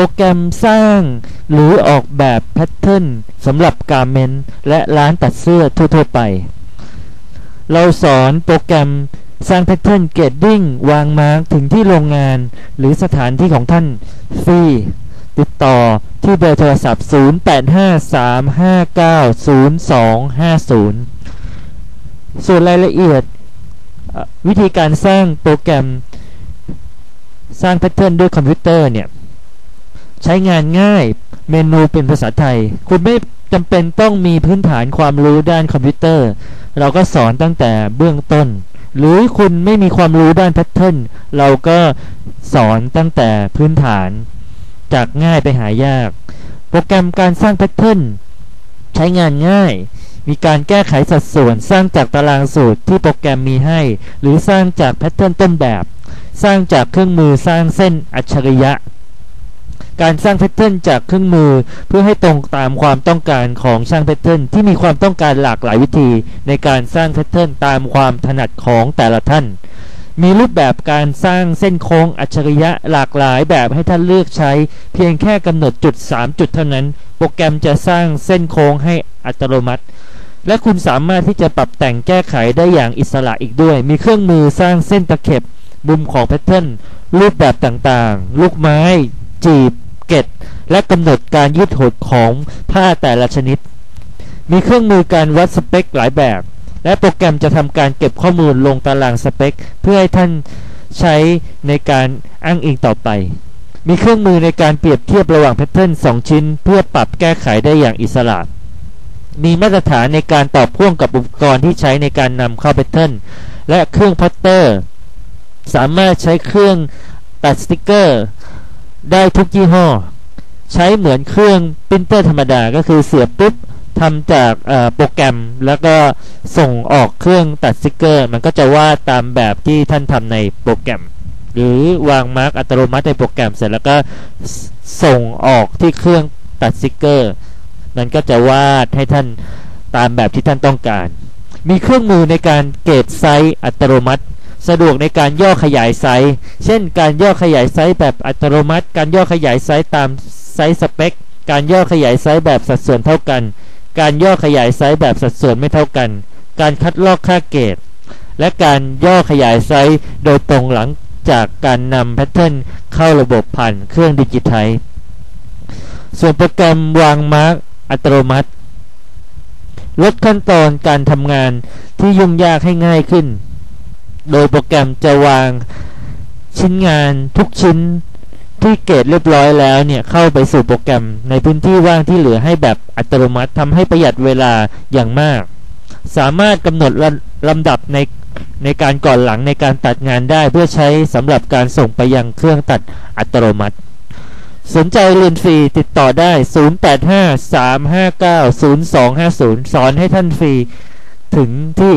รแกรมสร้างหรือออกแบบแพทเทิร์นสำหรับการเมนและร้านตัดเสื้อทั่วๆไป เราสอนโปรแกรมสร้างแพทเทิร์นเกรดดิ้งวางมาร์กถึงที่โรงงานหรือสถานที่ของท่านฟรีติดต่อที่เบอร์โทรศัพท์ 0853590250 ส่วนรายละเอียดวิธีการสร้างโปรแกรมสร้างแพทเทิร์นด้วยคอมพิวเตอร์เนี่ย ใช้งานง่าย เมนูเป็นภาษาไทย คุณไม่จำเป็นต้องมีพื้นฐานความรู้ด้านคอมพิวเตอร์ เราก็สอนตั้งแต่เบื้องต้น หรือคุณไม่มีความรู้ด้านแพทเทิร์นเราก็สอนตั้งแต่พื้นฐาน จากง่ายไปหายาก โปรแกรมการสร้างแพทเทิร์นใช้งานง่าย มีการแก้ไขสัดส่วน สร้างจากตารางสูตรที่โปรแกรมมีให้ หรือสร้างจากแพทเทิร์นต้นแบบ สร้างจากเครื่องมือสร้างเส้นอัจฉริยะ การสร้างแพทเทิร์นจากเครื่องมือ เพื่อให้ตรงตามความต้องการของช่างแพทเทิร์นที่มีความต้องการหลากหลายวิธี ในการสร้างแพทเทิร์นตามความถนัดของแต่ละท่าน มีรูปแบบการสร้างเส้นโค้งอัจฉริยะหลากหลายแบบให้ท่านเลือกใช้ เพียงแค่กำหนดจุด 3 จุดเท่านั้น โปรแกรมจะสร้างเส้นโค้งให้อัตโนมัติและคุณสามารถที่จะปรับแต่งแก้ไขได้อย่างอิสระอีกด้วย มีเครื่องมือสร้างเส้นตะเข็บ มุมของแพทเทิร์น รูปแบบต่างๆ ลูกไม้ จีบ เกตและกำหนดการยืดหดของผ้าแต่ละชนิด มีเครื่องมือการวัดสเปคหลายแบบ และโปรแกรมจะทำการเก็บข้อมูลลงตารางสเปค เพื่อให้ท่านใช้ในการอ้างอิงต่อไป มีเครื่องมือในการเปรียบเทียบระหว่างแพทเทิร์น2 ชิ้น เพื่อปรับแก้ไขได้อย่างอิสระมีมาตรฐานในการต่อพ่วงกับอุปกรณ์ที่ใช้ในการนำเข้าแพทเทิร์นและเครื่องพัตเตอร์ สามารถใช้เครื่องตัดสติกเกอร์ ได้ทุกยี่ห้อ ใช้เหมือนเครื่องปรินเตอร์ธรรมดาก็คือเสียบปุ๊บทำจากโปรแกรมแล้วก็ส่งออกเครื่องตัดสติกเกอร์ มันก็จะวาดตามแบบที่ท่านทำในโปรแกรม หรือวางมาร์กอัตโนมัติในโปรแกรมเสร็จแล้วก็สส่งออกที่เครื่องตัดสติกเกอร์ มันก็จะวาดให้ท่านตามแบบที่ท่านต้องการ มีเครื่องมือในการเกตไซส์อัตโนมัติ สะดวกในการย่อขยายไซส์ เช่น การย่อขยายไซส์แบบอัตโนมัติ การย่อขยายไซส์ตามไซส์สเปค การย่อขยายไซส์แบบสัดส่วนเท่ากัน การย่อขยายไซส์แบบสัดส่วนไม่เท่ากัน การคัดลอกค่าเกรด และการย่อขยายไซส์โดยตรงหลังจากการนำแพทเทิร์นเข้าระบบผ่านเครื่องดิจิทัลส่วนโปรแกรมวางมาร์กอัตโนมัติ ลดขั้นตอนการทำงานที่ยุ่งยากให้ง่ายขึ้น โดยโปรแกรมจะวางชิ้นงานทุกชิ้นที่เกรดเรียบร้อยแล้วเนี่ยเข้าไปสู่โปรแกรมในพื้นที่ว่างที่เหลือให้แบบอัตโนมัติทำให้ประหยัดเวลาอย่างมาก สามารถกำหนดลำดับในในการก่อนหลังในการตัดงานได้เพื่อใช้สำหรับการส่งไปยังเครื่องตัดอัตโนมัติ สนใจเรียนฟรีติดต่อได้ 0853590250 สอนให้ท่านฟรีถึงที่